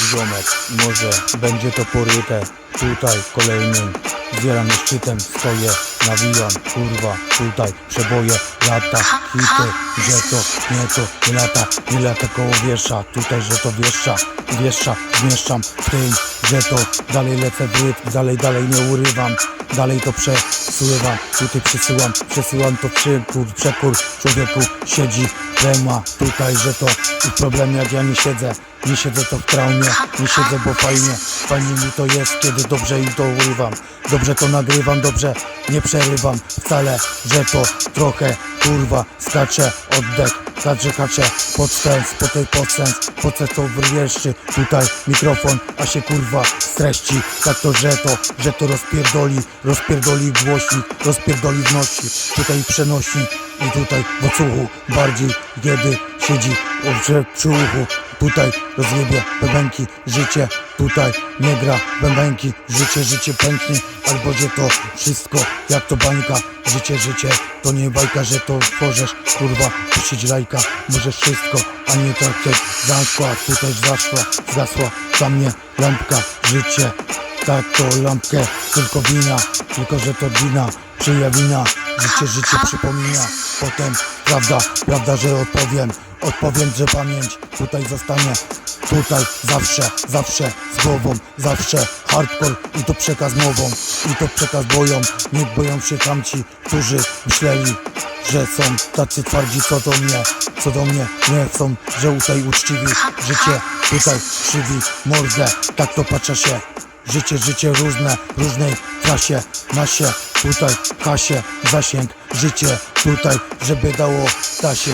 porywać. Może będzie to poryte. Tutaj kolejnym zbieram szczytem stoję, nawijam, kurwa, tutaj przeboje, lata, hity, że to, nie to, nie lata, nie lata koło wiesza, tutaj, że to wiesza, wiesza, zmieszczam w tym, że to, dalej lecę w rytm, dalej, dalej nie urywam, dalej to przesuwam, tutaj przesyłam, przesyłam to przykur, przekór, człowieku siedzi, trema, tutaj, że to ich problem jak ja nie siedzę, nie siedzę to w traumie, nie siedzę, bo fajnie, fajnie mi to jest, kiedy dobrze im to urywam, dobrze to nagrywam, dobrze nie przerywam. Wcale, że to trochę kurwa skacze oddech, kacze podstęs, po tej podstęs, po co to wreszcie tutaj mikrofon, a się kurwa streści, tak to, że to, że to rozpierdoli, rozpierdoli głośnik, rozpierdoli wnosi, tutaj przenosi i tutaj w ocuchu bardziej, kiedy siedzi obrze przy uchu, tutaj rozjebie bębenki, życie tutaj nie gra. Bębenki, życie, życie pęknie, albo że to wszystko jak to bańka, życie, życie to nie bajka, że to tworzysz, kurwa, puścić lajka, możesz wszystko, a nie tak jak zaszła, tutaj zaszła, zgasła, dla mnie lampka, życie, tak to lampkę, tylko wina, tylko że to wina, czyja wina, życie, życie przypomina, potem prawda, prawda, że odpowiem, odpowiem, że pamięć tutaj zostanie, tutaj zawsze, zawsze z głową, zawsze hardcore i to przekaz mową, i to przekaz boją, nie boją się tamci, którzy myśleli, że są tacy twardzi co do mnie, co do mnie nie są, że tutaj uczciwi, życie tutaj krzywi mordę, tak to patrzę się, Życie, życie różne, różnej trasie, masie, tutaj kasie, zasięg, życie tutaj, żeby dało da się.